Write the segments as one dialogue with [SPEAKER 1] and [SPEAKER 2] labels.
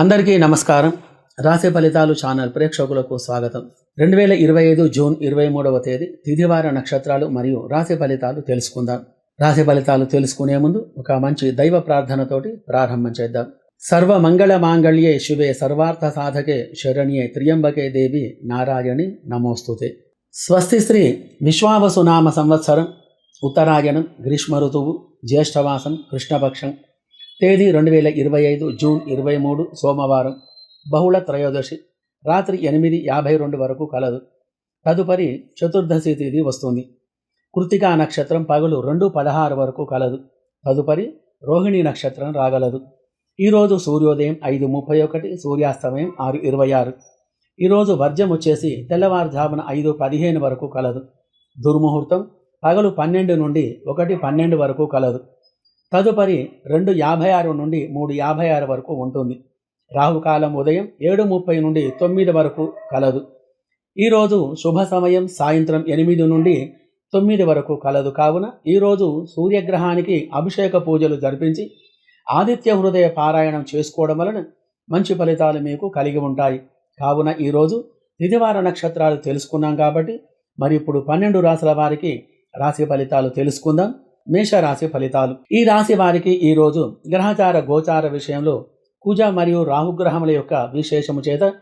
[SPEAKER 1] అందరికీ నమస్కారం. రాశి ఫలితాలు ఛానల్ ప్రేక్షకులకు స్వాగతం. రెండు వేల ఇరవై ఐదు జూన్ ఇరవై మూడవ తేదీ తిథివార నక్షత్రాలు మరియు రాశి ఫలితాలు తెలుసుకుందాం. రాశి ఫలితాలు తెలుసుకునే ముందు ఒక మంచి దైవ ప్రార్థనతోటి ప్రారంభం చేద్దాం. సర్వ మంగళ మాంగళ్యే శివే సర్వార్థ సాధకే శరణ్యే త్రియంబకే దేవి నారాయణి నమోస్తుతే. స్వస్తి శ్రీ విశ్వావసునామ సంవత్సరం ఉత్తరాయణం గ్రీష్మ ఋతువు జ్యేష్ఠవాసం కృష్ణపక్షం తేదీ రెండు వేల ఇరవై ఐదు జూన్ ఇరవై మూడు సోమవారం. బహుళ త్రయోదశి. రాత్రి ఎనిమిది యాభై రెండు వరకు కలదు. తదుపరి చతుర్దశి తేదీ వస్తుంది. కృతికా నక్షత్రం పగలు రెండు పదహారు వరకు కలదు. తదుపరి రోహిణి నక్షత్రం రాగలదు. ఈరోజు సూర్యోదయం ఐదు ముప్పై ఒకటి సూర్యాస్తమయం ఆరు ఇరవై ఆరు. ఈరోజు వర్జం వచ్చేసి తెల్లవారుజామున ఐదు పదిహేను వరకు కలదు. దుర్ముహూర్తం పగలు పన్నెండు నుండి ఒకటి పన్నెండు వరకు కలదు. తదుపరి రెండు యాభై ఆరు నుండి మూడు యాభై ఆరు వరకు ఉంటుంది. రాహుకాలం ఉదయం ఏడు ముప్పై నుండి తొమ్మిది వరకు కలదు. ఈరోజు శుభ సమయం సాయంత్రం ఎనిమిది నుండి తొమ్మిది వరకు కలదు. కావున ఈరోజు సూర్యగ్రహానికి అభిషేక పూజలు జరిపించి ఆదిత్య హృదయ పారాయణం చేసుకోవడం వలన మంచి ఫలితాలు మీకు కలిగి ఉంటాయి. కావున ఈరోజు తిదివార నక్షత్రాలు తెలుసుకున్నాం కాబట్టి మరి ఇప్పుడు పన్నెండు రాశుల వారికి రాశి ఫలితాలు తెలుసుకుందాం. మేషరాశి ఫలితాలు. ఈ రాశి వారికి ఈరోజు గ్రహచార గోచార విషయంలో కుజ మరియు రాహుగ్రహముల యొక్క విశేషము చేత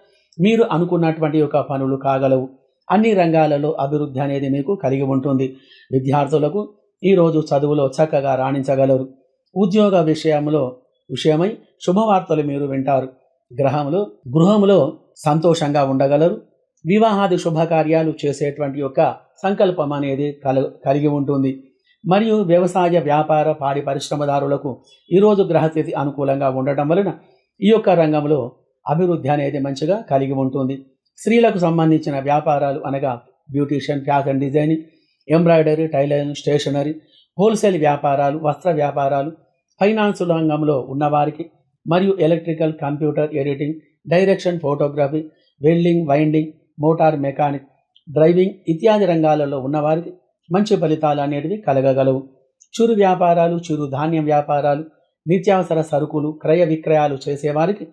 [SPEAKER 1] మీరు అనుకున్నటువంటి యొక్క పనులు కాగలవు. అన్ని రంగాలలో అభివృద్ధి అనేది మీకు కలిగి ఉంటుంది. విద్యార్థులకు ఈరోజు చదువులో చక్కగా రాణించగలరు. ఉద్యోగ విషయంలో విషయమై శుభవార్తలు మీరు వింటారు. గ్రహములు గృహములో సంతోషంగా ఉండగలరు. వివాహాది శుభకార్యాలు చేసేటువంటి యొక్క సంకల్పం అనేది కల కలిగి ఉంటుంది. మరియు వ్యవసాయ వ్యాపార పాడి పరిశ్రమదారులకు ఈరోజు గ్రహస్థితి అనుకూలంగా ఉండటం వలన ఈ యొక్క రంగంలో అభివృద్ధి అనేది మంచిగా కలిగి ఉంటుంది. స్త్రీలకు సంబంధించిన వ్యాపారాలు అనగా beautician fashion designing embroidery tailoring stationery wholesale వ్యాపారాలు వస్త్ర వ్యాపారాలు ఫైనాన్స్ రంగంలో ఉన్నవారికి మరియు electrical computer editing direction photography welding winding motor mechanic driving ఇత్యాది రంగాలలో ఉన్నవారికి మంచి ఫలితాలు అనేటివి కలగగలవు. చిరు వ్యాపారాలు చిరు ధాన్యం వ్యాపారాలు నిత్యావసర సరుకులు క్రయ విక్రయాలు చేసేవారికి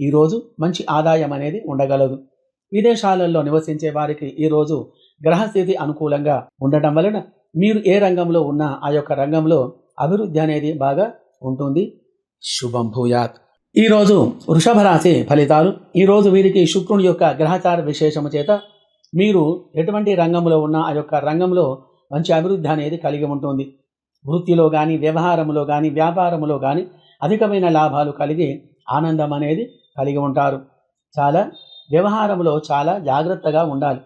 [SPEAKER 1] ఈరోజు మంచి ఆదాయం అనేది ఉండగలదు. విదేశాలలో నివసించే వారికి ఈరోజు గ్రహస్థితి అనుకూలంగా ఉండటం వలన మీరు ఏ రంగంలో ఉన్నా ఆ యొక్క రంగంలో అభివృద్ధి అనేది బాగా ఉంటుంది. శుభం భూయాత్. ఈరోజు వృషభ రాశి ఫలితాలు. ఈరోజు వీరికి శుక్రుని యొక్క గ్రహచార విశేషము చేత మీరు ఎటువంటి రంగంలో ఉన్నా ఆ యొక్క రంగంలో మంచి అభివృద్ధి అనేది కలిగి ఉంటుంది. వృత్తిలో కానీ వ్యవహారంలో కానీ వ్యాపారంలో కానీ అధికమైన లాభాలు కలిగి ఆనందం అనేది కలిగి ఉంటారు. చాలా వ్యవహారంలో చాలా జాగ్రత్తగా ఉండాలి.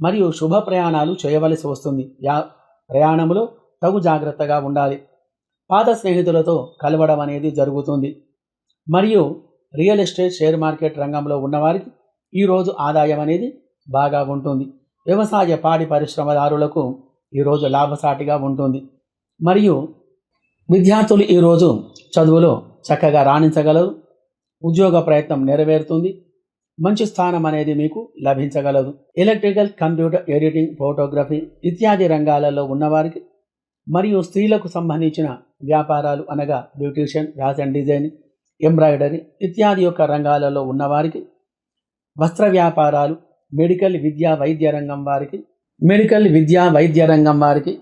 [SPEAKER 1] మరియు శుభ ప్రయాణాలు చేయవలసి వస్తుంది. యా ప్రయాణంలో తగు జాగ్రత్తగా ఉండాలి. పాత స్నేహితులతో కలవడం అనేది జరుగుతుంది. మరియు రియల్ ఎస్టేట్ షేర్ మార్కెట్ రంగంలో ఉన్నవారికి ఈరోజు ఆదాయం అనేది బాగా ఉంటుంది. వ్యవసాయ పాడి పరిశ్రమదారులకు ఈరోజు లాభసాటిగా ఉంటుంది. మరియు విద్యార్థులు ఈరోజు చదువులో చక్కగా రాణించగలరు. ఉద్యోగ ప్రయత్నం నెరవేరుతుంది. మంచి స్థానం అనేది మీకు లభించగలదు. ఎలక్ట్రికల్ కంప్యూటర్ ఎడిటింగ్ ఫోటోగ్రఫీ ఇత్యాది రంగాలలో ఉన్నవారికి మరియు స్త్రీలకు సంబంధించిన వ్యాపారాలు అనగా బ్యూటీషియన్ ఫ్యాషన్ డిజైన్ ఎంబ్రాయిడరీ ఇత్యాది యొక్క రంగాలలో ఉన్నవారికి వస్త్ర వ్యాపారాలు మెడికల్ విద్యా వైద్య రంగం వారికి మెడికల్ విద్యా వైద్య రంగం వారికి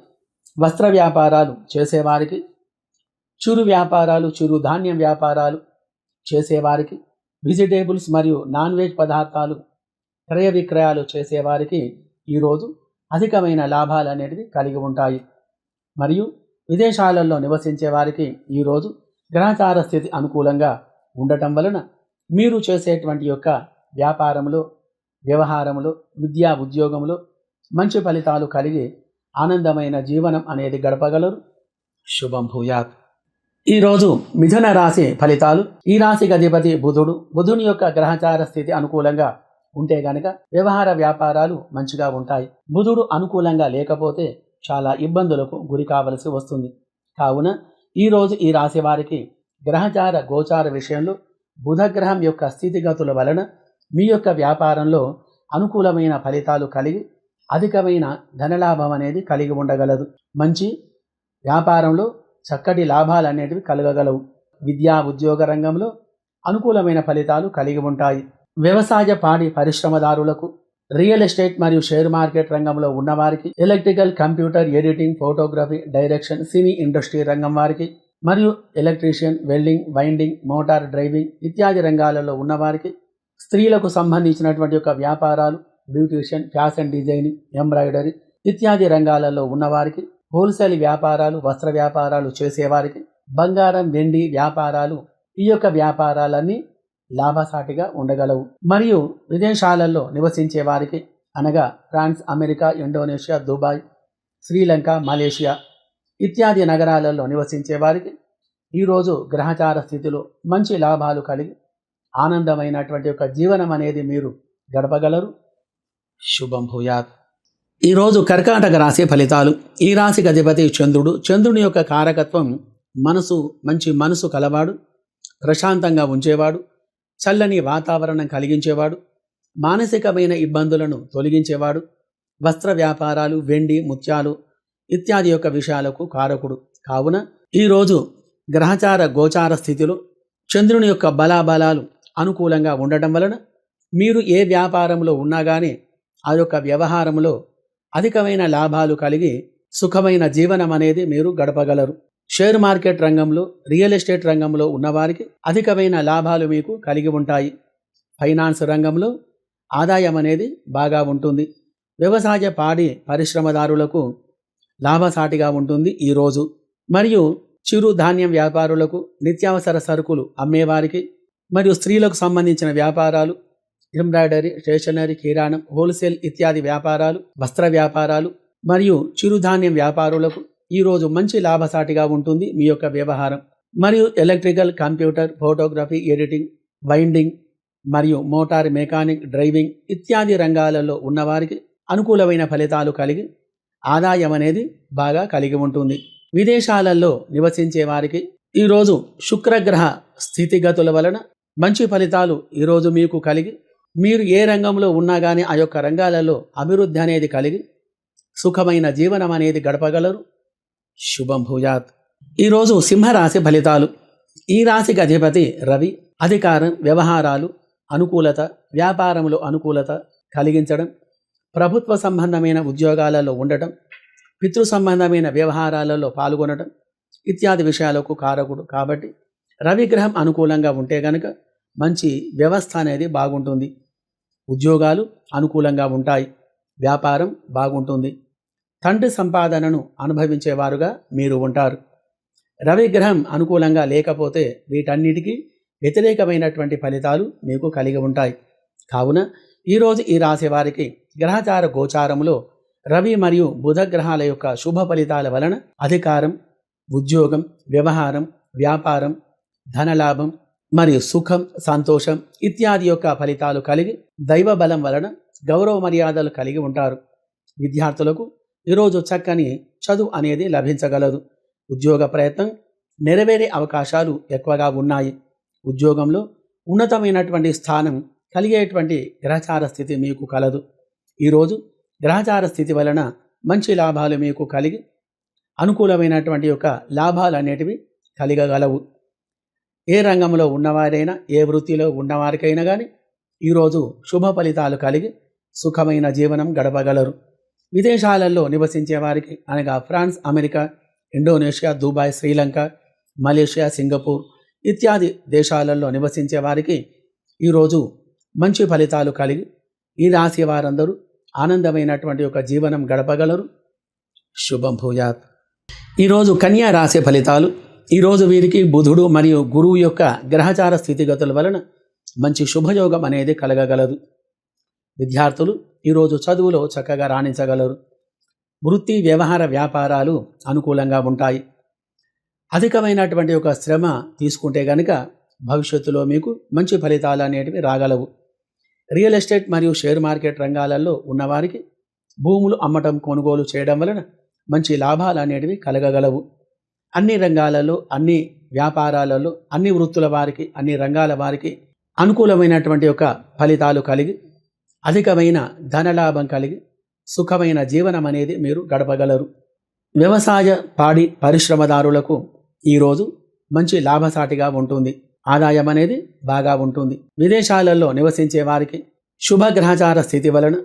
[SPEAKER 1] వస్త్ర వ్యాపారాలు చేసేవారికి చిరు వ్యాపారాలు చిరు ధాన్యం వ్యాపారాలు చేసేవారికి వెజిటేబుల్స్ మరియు నాన్ వెజ్ పదార్థాలు క్రయ విక్రయాలు చేసేవారికి ఈరోజు అధికమైన లాభాలు అనేటివి కలిగి ఉంటాయి. మరియు విదేశాలలో నివసించే వారికి ఈరోజు గ్రహచార స్థితి అనుకూలంగా ఉండటం వలన మీరు చేసేటువంటి యొక్క వ్యాపారంలో వ్యవహారంలో విద్యా ఉద్యోగంలో మంచి ఫలితాలు కలిగి ఆనందమైన జీవనం అనేది గడపగలరు. శుభం భూయాత్. ఈరోజు మిథున రాశి ఫలితాలు. ఈ రాశికి అధిపతి బుధుడు. బుధుని యొక్క గ్రహచార స్థితి అనుకూలంగా ఉంటే గనక వ్యవహార వ్యాపారాలు మంచిగా ఉంటాయి. బుధుడు అనుకూలంగా లేకపోతే చాలా ఇబ్బందులకు గురి కావలసి వస్తుంది. కావున ఈరోజు ఈ రాశి వారికి గ్రహచార గోచార విషయంలో బుధగ్రహం యొక్క స్థితిగతుల వలన మీ యొక్క వ్యాపారంలో అనుకూలమైన ఫలితాలు కలిగి అధికమైన ధనలాభం అనేది కలిగి ఉండగలదు. మంచి వ్యాపారంలో చక్కటి లాభాలు అనేటివి కలగగలవు. విద్యా ఉద్యోగ రంగంలో అనుకూలమైన ఫలితాలు కలిగి ఉంటాయి. వ్యవసాయ పాడి పరిశ్రమదారులకు రియల్ ఎస్టేట్ మరియు షేర్ మార్కెట్ రంగంలో ఉన్నవారికి electrical computer editing photography direction cine industry రంగం వారికి మరియు electrician welding winding motor driving ఇత్యాది రంగాలలో ఉన్నవారికి స్త్రీలకు సంబంధించినటువంటి యొక్క వ్యాపారాలు బ్యూటీషియన్ ఫ్యాషన్ డిజైనింగ్ ఎంబ్రాయిడరీ ఇత్యాది రంగాలలో ఉన్నవారికి హోల్సేల్ వ్యాపారాలు వస్త్ర వ్యాపారాలు చేసేవారికి బంగారం వెండి వ్యాపారాలు ఈ యొక్క వ్యాపారాలన్నీ లాభసాటిగా ఉండగలవు. మరియు విదేశాలలో నివసించే వారికి అనగా France America Indonesia Dubai Sri Lanka Malaysia ఇత్యాది నగరాలలో నివసించే వారికి ఈరోజు గ్రహచార స్థితిలో మంచి లాభాలు కలిగి ఆనందమైనటువంటి ఒక జీవనం అనేది మీరు గడపగలరు. శుభం భూయాత్. ఈరోజు కర్కాటక రాశి ఫలితాలు. ఈ రాశికి అధిపతి చంద్రుడు. చంద్రుని యొక్క కారకత్వం మనసు మంచి మనసు కలవాడు ప్రశాంతంగా ఉంచేవాడు చల్లని వాతావరణం కలిగించేవాడు మానసికమైన ఇబ్బందులను తొలగించేవాడు వస్త్ర వ్యాపారాలు వెండి ముత్యాలు ఇత్యాది యొక్క విషయాలకు కారకుడు. కావున ఈరోజు గ్రహచార గోచార స్థితిలో చంద్రుని యొక్క బలాబలాలు అనుకూలంగా ఉండటం వలన మీరు ఏ వ్యాపారంలో ఉన్నా కానీ ఆ యొక్క వ్యవహారంలో అధికమైన లాభాలు కలిగి సుఖమైన జీవనం అనేది మీరు గడపగలరు. షేర్ మార్కెట్ రంగంలో రియల్ ఎస్టేట్ రంగంలో ఉన్నవారికి అధికమైన లాభాలు మీకు కలిగి ఉంటాయి. ఫైనాన్స్ రంగంలో ఆదాయం అనేది బాగా ఉంటుంది. వ్యవసాయ పాడి పరిశ్రమదారులకు లాభసాటిగా ఉంటుంది ఈరోజు మరియు చిరు ధాన్యం వ్యాపారులకు నిత్యావసర సరుకులు అమ్మేవారికి మరియు స్త్రీలకు సంబంధించిన వ్యాపారాలు ఎంబ్రాయిడరీ స్టేషనరీ కిరాణం హోల్సేల్ ఇత్యాది వ్యాపారాలు వస్త్ర వ్యాపారాలు మరియు చిరుధాన్యం వ్యాపారులకు ఈరోజు మంచి లాభసాటిగా ఉంటుంది మీ యొక్క వ్యవహారం. మరియు electrical computer photography editing winding మరియు మోటార్ మెకానిక్ డ్రైవింగ్ ఇత్యాది రంగాలలో ఉన్నవారికి అనుకూలమైన ఫలితాలు కలిగి ఆదాయం అనేది బాగా కలిగి ఉంటుంది. విదేశాలలో నివసించే వారికి ఈరోజు శుక్రగ్రహ స్థితిగతుల వలన మంచి ఫలితాలు ఈరోజు మీకు కలిగి మీరు ఏ రంగంలో ఉన్నా కానీ ఆ యొక్క రంగాలలో అభివృద్ధి అనేది కలిగి సుఖమైన జీవనం అనేది గడపగలరు. శుభం భూజాత్ ఈరోజు సింహరాశి ఫలితాలు. ఈ రాశికి అధిపతి రవి అధికారం వ్యవహారాలు అనుకూలత వ్యాపారంలో అనుకూలత కలిగించడం ప్రభుత్వ సంబంధమైన ఉద్యోగాలలో ఉండటం పితృ సంబంధమైన వ్యవహారాలలో పాల్గొనడం ఇత్యాది విషయాలకు కారకుడు కాబట్టి రవిగ్రహం అనుకూలంగా ఉంటే గనక మంచి వ్యవస్థ అనేది బాగుంటుంది. ఉద్యోగాలు అనుకూలంగా ఉంటాయి. వ్యాపారం బాగుంటుంది. తండ్రి సంపాదనను అనుభవించేవారుగా మీరు ఉంటారు. రవిగ్రహం అనుకూలంగా లేకపోతే వీటన్నిటికీ వ్యతిరేకమైనటువంటి ఫలితాలు మీకు కలిగి ఉంటాయి. కావున ఈరోజు ఈ రాశి వారికి గ్రహచార గోచారంలో రవి మరియు బుధ గ్రహాల యొక్క శుభ ఫలితాల వలన అధికారం ఉద్యోగం వ్యవహారం వ్యాపారం ధనలాభం మరియు సుఖం సంతోషం ఇత్యాది యొక్క ఫలితాలు కలిగి దైవ బలం వలన గౌరవ మర్యాదలు కలిగి ఉంటారు. విద్యార్థులకు ఈరోజు చక్కని చదువు అనేది లభించగలదు. ఉద్యోగ ప్రయత్నం నెరవేరే అవకాశాలు ఎక్కువగా ఉన్నాయి. ఉద్యోగంలో ఉన్నతమైనటువంటి స్థానం కలిగేటువంటి గ్రహచార స్థితి మీకు కలదు. ఈరోజు గ్రహచార స్థితి వలన మంచి లాభాలు మీకు కలిగి అనుకూలమైనటువంటి యొక్క లాభాలు అనేటివి కలిగగలవు. ఏ రంగంలో ఉన్నవారైనా ఏ వృత్తిలో ఉన్నవారికైనా కానీ ఈరోజు శుభ ఫలితాలు కలిగి సుఖమైన జీవనం గడపగలరు. విదేశాలలో నివసించే వారికి అనగా France America Indonesia Dubai Sri Lanka Malaysia Singapore ఇత్యాది దేశాలలో నివసించే వారికి ఈరోజు మంచి ఫలితాలు కలిగి ఈ రాశి వారందరూ ఆనందమైనటువంటి ఒక జీవనం గడపగలరు. శుభం భూయాత్. ఈరోజు కన్యా రాశి ఫలితాలు ఈరోజు వీరికి బుధుడు మరియు గురువు యొక్క గ్రహచార స్థితిగతుల వలన మంచి శుభయోగం అనేది కలగగలదు. విద్యార్థులు ఈరోజు చదువులో చక్కగా రాణించగలరు. వృత్తి వ్యవహార వ్యాపారాలు అనుకూలంగా ఉంటాయి. అధికమైనటువంటి ఒక శ్రమ తీసుకుంటే గనుక భవిష్యత్తులో మీకు మంచి ఫలితాలు అనేటివి రాగలవు. రియల్ ఎస్టేట్ మరియు షేర్ మార్కెట్ రంగాలలో ఉన్నవారికి భూములు అమ్మటం కొనుగోలు చేయడం వలన మంచి లాభాలు అనేటివి కలగగలవు. అన్ని రంగాలలో అన్ని వ్యాపారాలలో అన్ని వృత్తుల వారికి అన్ని రంగాల వారికి అనుకూలమైనటువంటి ఒక ఫలితాలు కలిగి అధికమైన ధనలాభం కలిగి సుఖమైన జీవనం అనేది మీరు గడపగలరు. వ్యవసాయ పాడి పరిశ్రమదారులకు ఈరోజు మంచి లాభసాటిగా ఉంటుంది. ఆదాయం అనేది బాగా ఉంటుంది. విదేశాలలో నివసించే వారికి శుభగ్రహచార స్థితి వలన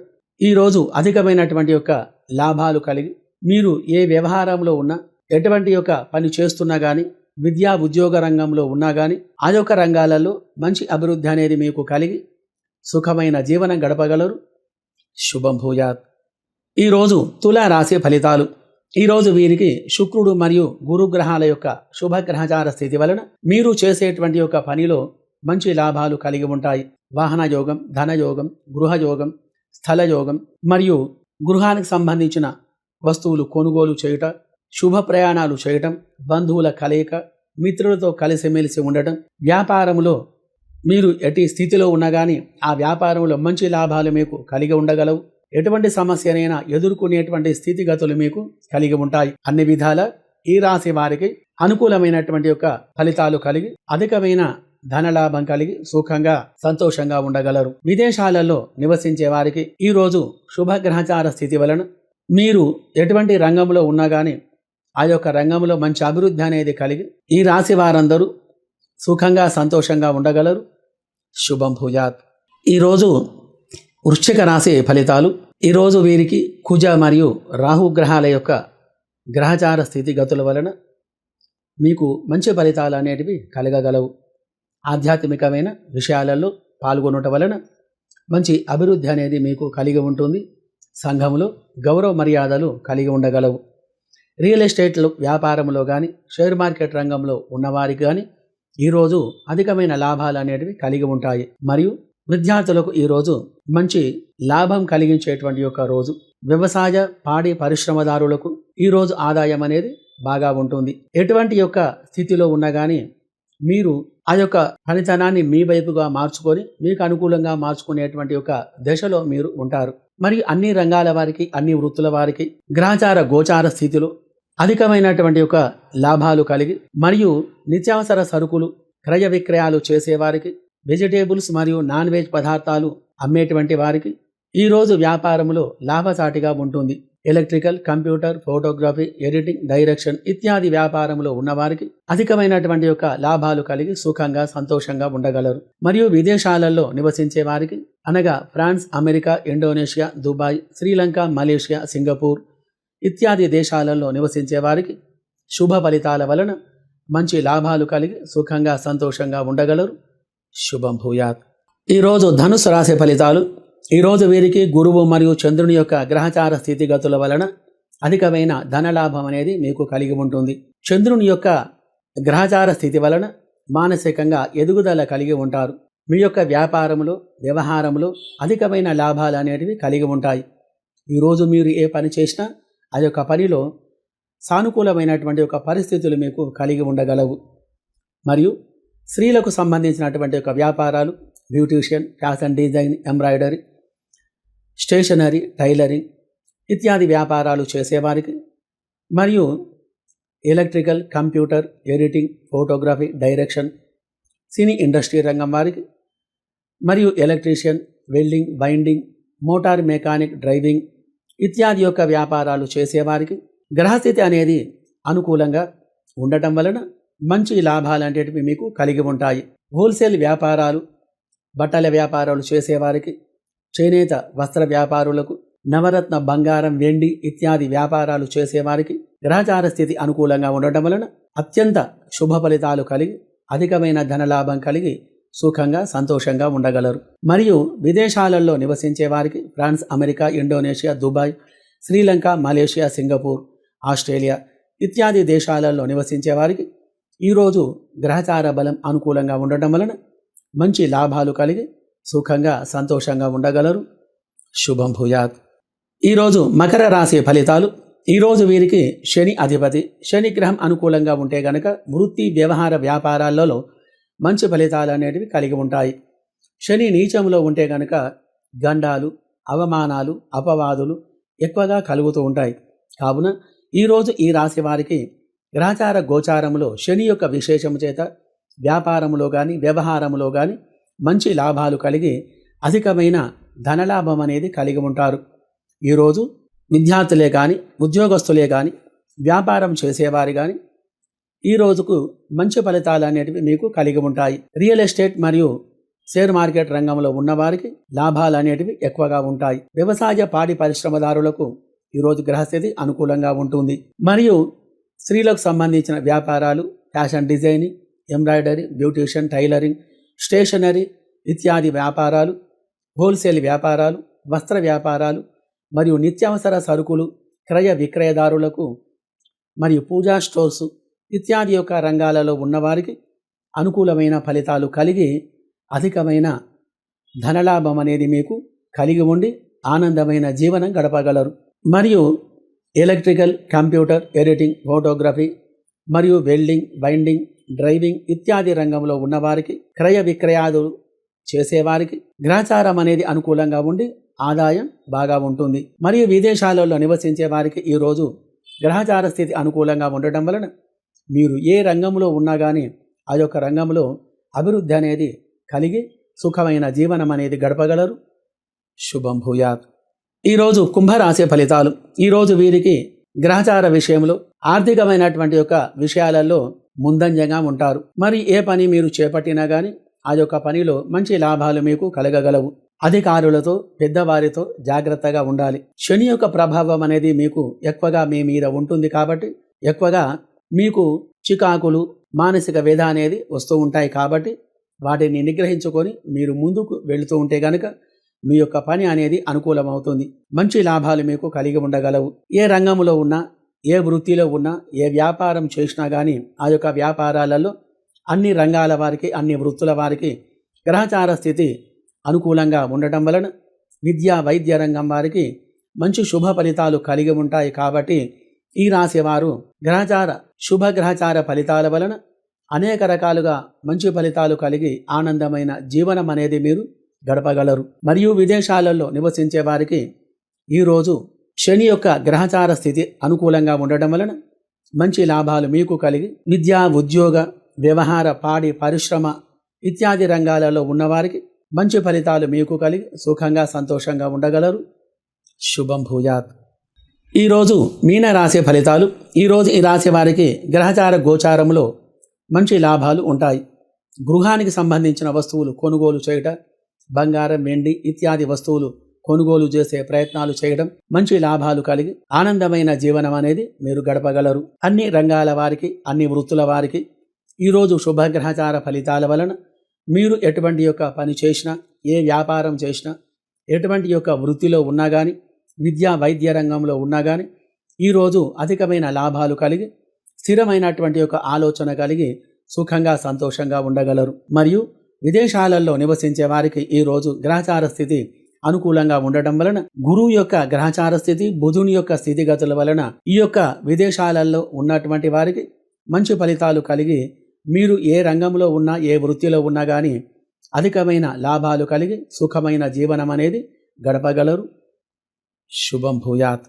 [SPEAKER 1] ఈరోజు అధికమైనటువంటి యొక్క లాభాలు కలిగి మీరు ఏ వ్యవహారంలో ఉన్నా ఎటువంటి యొక్క పని చేస్తున్నా కానీ విద్యా ఉద్యోగ రంగంలో ఉన్నా కానీ ఆ యొక్క రంగాలలో మంచి అభివృద్ధి అనేది మీకు కలిగి సుఖమైన జీవనం గడపగలరు. శుభం భూయాత్. ఈరోజు తులా రాశి ఫలితాలు. ఈరోజు వీరికి శుక్రుడు మరియు గురుగ్రహాల యొక్క శుభగ్రహచార స్థితి వలన మీరు చేసేటువంటి యొక్క పనిలో మంచి లాభాలు కలిగి ఉంటాయి. వాహన యోగం ధనయోగం గృహయోగం స్థలయోగం మరియు గృహానికి సంబంధించిన వస్తువులు కొనుగోలు చేయుట శుభ ప్రయాణాలు చేయటం బంధువుల కలయిక మిత్రులతో కలిసిమెలిసి ఉండటం వ్యాపారంలో మీరు ఎట్టి స్థితిలో ఉన్నా కానీ ఆ వ్యాపారంలో మంచి లాభాలు మీకు కలిగి ఉండగలవు. ఎటువంటి సమస్యనైనా ఎదుర్కొనేటువంటి స్థితిగతులు మీకు కలిగి ఉంటాయి. అన్ని విధాల ఈ రాశి వారికి అనుకూలమైనటువంటి యొక్క ఫలితాలు కలిగి అధికమైన ధనలాభం కలిగి సుఖంగా సంతోషంగా ఉండగలరు. విదేశాలలో నివసించే వారికి ఈరోజు శుభగ్రహచార స్థితి వలన మీరు ఎటువంటి రంగంలో ఉన్నా కానీ ఆ యొక్క రంగంలో మంచి అభివృద్ధి అనేది కలిగి ఈ రాశి వారందరూ సుఖంగా సంతోషంగా ఉండగలరు. శుభం భూజాత్ ఈరోజు వృశ్చిక రాశి ఫలితాలు. ఈరోజు వీరికి కుజ మరియు రాహు గ్రహాల యొక్క గ్రహచార స్థితిగతుల వలన మీకు మంచి ఫలితాలు అనేటివి కలగగలవు. ఆధ్యాత్మికమైన విషయాలలో పాల్గొనటం వలన మంచి అభివృద్ధి అనేది మీకు కలిగి ఉంటుంది. సంఘంలో గౌరవ మర్యాదలు కలిగి ఉండగలవు. రియల్ ఎస్టేట్ వ్యాపారంలో కానీ షేర్ మార్కెట్ రంగంలో ఉన్నవారికి కానీ ఈరోజు అధికమైన లాభాలు అనేటివి కలిగి ఉంటాయి. మరియు విద్యార్థులకు ఈరోజు మంచి లాభం కలిగించేటువంటి యొక్క రోజు. వ్యవసాయ పాడి పరిశ్రమదారులకు ఈరోజు ఆదాయం అనేది బాగా ఉంటుంది. ఎటువంటి యొక్క స్థితిలో ఉన్నా కానీ మీరు ఆ యొక్క పనితనాన్ని మీ వైపుగా మార్చుకొని మీకు అనుకూలంగా మార్చుకునేటువంటి ఒక దశలో మీరు ఉంటారు. మరియు అన్ని రంగాల వారికి అన్ని వృత్తుల వారికి గ్రహచార గోచార స్థితిలో అధికమైనటువంటి యొక్క లాభాలు కలిగి మరియు నిత్యావసర సరుకులు క్రయ విక్రయాలు చేసేవారికి వెజిటేబుల్స్ మరియు నాన్ వెజ్ పదార్థాలు అమ్మేటువంటి వారికి ఈరోజు వ్యాపారంలో లాభసాటిగా ఉంటుంది. Electrical computer photography editing direction ఇత్యాది వ్యాపారంలో ఉన్నవారికి అధికమైనటువంటి యొక్క లాభాలు కలిగి సుఖంగా సంతోషంగా ఉండగలరు. మరియు విదేశాలలో నివసించే వారికి అనగా France America Indonesia Dubai Sri Lanka Malaysia Singapore ఇత్యాది దేశాలలో నివసించే వారికి శుభ ఫలితాల వలన మంచి లాభాలు కలిగి సుఖంగా సంతోషంగా ఉండగలరు. శుభం భూయాత్. ఈరోజు ధనుసు రాశి ఫలితాలు ఈరోజు వీరికి గురువు మరియు చంద్రుని యొక్క గ్రహచార స్థితిగతుల వలన అధికమైన ధనలాభం అనేది మీకు కలిగి ఉంటుంది. చంద్రుని యొక్క గ్రహచార స్థితి వలన మానసికంగా ఎదుగుదల కలిగి ఉంటారు. మీ యొక్క వ్యాపారంలో వ్యవహారంలో అధికమైన లాభాలు అనేటివి కలిగి ఉంటాయి. ఈరోజు మీరు ఏ పని చేసినా ఆ యొక్క పనిలో సానుకూలమైనటువంటి ఒక పరిస్థితులు మీకు కలిగి ఉండగలవు. మరియు స్త్రీలకు సంబంధించినటువంటి ఒక వ్యాపారాలు beautician fashion design embroidery stationery tailoring ఇత్యాది వ్యాపారాలు చేసేవారికి మరియు electrical computer editing photography direction cine industry రంగం వారికి మరియు electrician welding binding motor mechanic driving ఇత్యాది యొక్క వ్యాపారాలు చేసేవారికి గ్రహస్థితి అనేది అనుకూలంగా ఉండటం వలన మంచి లాభాలు మీకు కలిగి ఉంటాయి. హోల్సేల్ వ్యాపారాలు బట్టల వ్యాపారాలు చేసేవారికి చేనేత వస్త్ర వ్యాపారులకు నవరత్న బంగారం వెండి ఇత్యాది వ్యాపారాలు చేసేవారికి గ్రహచార స్థితి అనుకూలంగా ఉండటం వలన అత్యంత శుభ ఫలితాలు కలిగి అధికమైన ధనలాభం కలిగి సుఖంగా సంతోషంగా ఉండగలరు. మరియు విదేశాలలో నివసించే వారికి France America Indonesia Dubai Sri Lanka Malaysia Singapore Australia ఇత్యాది దేశాలలో నివసించే వారికి ఈరోజు గ్రహచార బలం అనుకూలంగా ఉండటం వలన మంచి లాభాలు కలిగి సుఖంగా సంతోషంగా ఉండగలరు. శుభం భూయాత్. ఈరోజు మకర రాశి ఫలితాలు. ఈరోజు వీరికి శని అధిపతి. శని గ్రహం అనుకూలంగా ఉంటే గనక వృత్తి వ్యవహార వ్యాపారాలలో మంచి ఫలితాలు అనేటివి కలిగి ఉంటాయి. శని నీచంలో ఉంటే గనక గండాలు అవమానాలు అపవాదులు ఎక్కువగా కలుగుతూ ఉంటాయి. కావున ఈరోజు ఈ రాశి వారికి గ్రహచార గోచారములో శని యొక్క విశేషము చేత వ్యాపారములో కానీ వ్యవహారములో కానీ మంచి లాభాలు కలిగి అధికమైన ధనలాభం అనేది కలిగి ఉంటారు. ఈరోజు విద్యార్థులే కానీ ఉద్యోగస్తులే కానీ వ్యాపారం చేసేవారు కానీ ఈ రోజుకు మంచి ఫలితాలు అనేటివి మీకు కలిగి ఉంటాయి. రియల్ ఎస్టేట్ మరియు షేర్ మార్కెట్ రంగంలో ఉన్నవారికి లాభాలు అనేటివి ఎక్కువగా ఉంటాయి. వ్యవసాయ పాడి పరిశ్రమదారులకు ఈరోజు గ్రహస్థితి అనుకూలంగా ఉంటుంది. మరియు స్త్రీలకు సంబంధించిన వ్యాపారాలు fashion designing embroidery beautician tailoring stationery ఇత్యాది వ్యాపారాలు హోల్సేల్ వ్యాపారాలు వస్త్ర వ్యాపారాలు మరియు నిత్యావసర సరుకులు క్రయ విక్రయదారులకు మరియు పూజా స్టోర్స్ ఇత్యాది యొక్క రంగాలలో ఉన్నవారికి అనుకూలమైన ఫలితాలు కలిగి అధికమైన ధనలాభం అనేది మీకు కలిగి ఉండి ఆనందమైన జీవనం గడపగలరు. మరియు ఎలక్ట్రికల్ కంప్యూటర్ ఎడిటింగ్ ఫోటోగ్రఫీ మరియు వెల్డింగ్ బైండింగ్ డ్రైవింగ్ ఇత్యాది రంగంలో ఉన్నవారికి క్రయ విక్రయాదులు చేసేవారికి గ్రహచారం అనేది అనుకూలంగా ఉండి ఆదాయం బాగా ఉంటుంది. మరియు విదేశాలలో నివసించే వారికి ఈరోజు గ్రహచార స్థితి అనుకూలంగా ఉండటం వలన మీరు ఏ రంగంలో ఉన్నా కానీ ఆ యొక్క రంగంలో అభివృద్ధి అనేది కలిగి సుఖమైన జీవనం అనేది గడపగలరు. శుభం భూయాత్. ఈరోజు కుంభరాశి ఫలితాలు. ఈరోజు వీరికి గ్రహచార విషయంలో ఆర్థికమైనటువంటి యొక్క విషయాలలో ముందంజగా ఉంటారు. మరి ఏ పని మీరు చేపట్టినా కానీ ఆ యొక్క పనిలో మంచి లాభాలు మీకు కలగగలవు. అధికారులతో పెద్దవారితో జాగ్రత్తగా ఉండాలి. శని యొక్క ప్రభావం అనేది మీకు ఎక్కువగా మీ మీద ఉంటుంది కాబట్టి ఎక్కువగా మీకు చికాకులు మానసిక వేధ అనేది వస్తూ ఉంటాయి కాబట్టి వాటిని నిగ్రహించుకొని మీరు ముందుకు వెళుతూ ఉంటే గనుక మీ యొక్క పని అనేది అనుకూలమవుతుంది. మంచి లాభాలు మీకు కలిగి ఉండగలవు. ఏ రంగంలో ఉన్నా ఏ వృత్తిలో ఉన్నా ఏ వ్యాపారం చేసినా కానీ ఆ యొక్క వ్యాపారాలలో అన్ని రంగాల వారికి అన్ని వృత్తుల వారికి గ్రహచార స్థితి అనుకూలంగా ఉండటం వలన విద్యా వైద్య రంగం వారికి మంచి శుభ ఫలితాలు కలిగి ఉంటాయి కాబట్టి ఈ రాశివారు గ్రహచార శుభ గ్రహచార ఫలితాల వలన అనేక రకాలుగా మంచి ఫలితాలు కలిగి ఆనందమైన జీవనం అనేది మీరు గడపగలరు. మరియు విదేశాలలో నివసించే వారికి ఈరోజు శని యొక్క గ్రహచార స్థితి అనుకూలంగా ఉండటం వలన మంచి లాభాలు మీకు కలిగి విద్యా ఉద్యోగ వ్యవహార పాడి పరిశ్రమ ఇత్యాది రంగాలలో ఉన్నవారికి మంచి ఫలితాలు మీకు కలిగి సుఖంగా సంతోషంగా ఉండగలరు. శుభం భూయాత్. ఈరోజు మీన రాశి ఫలితాలు ఈరోజు ఈ రాశి వారికి గ్రహచార గోచారంలో మంచి లాభాలు ఉంటాయి. గృహానికి సంబంధించిన వస్తువులు కొనుగోలు చేయటం బంగారం వెండి ఇత్యాది వస్తువులు కొనుగోలు చేసే ప్రయత్నాలు చేయడం మంచి లాభాలు కలిగి ఆనందమైన జీవనం అనేది మీరు గడపగలరు. అన్ని రంగాల వారికి అన్ని వృత్తుల వారికి ఈరోజు శుభగ్రహచార ఫలితాల వలన మీరు ఎటువంటి యొక్క పని చేసినా ఏ వ్యాపారం చేసినా ఎటువంటి యొక్క వృత్తిలో ఉన్నా కానీ విద్యా వైద్య రంగంలో ఉన్నా కానీ ఈరోజు అధికమైన లాభాలు కలిగి స్థిరమైనటువంటి యొక్క ఆలోచన కలిగి సుఖంగా సంతోషంగా ఉండగలరు. మరియు విదేశాలలో నివసించే వారికి ఈరోజు గ్రహచార స్థితి అనుకూలంగా ఉండటం వలన గురువు యొక్క గ్రహచార స్థితి బుధుని యొక్క స్థితిగతుల వలన ఈ యొక్క విదేశాలలో ఉన్నటువంటి వారికి మంచి ఫలితాలు కలిగి మీరు ఏ రంగంలో ఉన్నా ఏ వృత్తిలో ఉన్నా కానీ అధికమైన లాభాలు కలిగి సుఖమైన జీవనం అనేది గడపగలరు. శుభం భూయాత్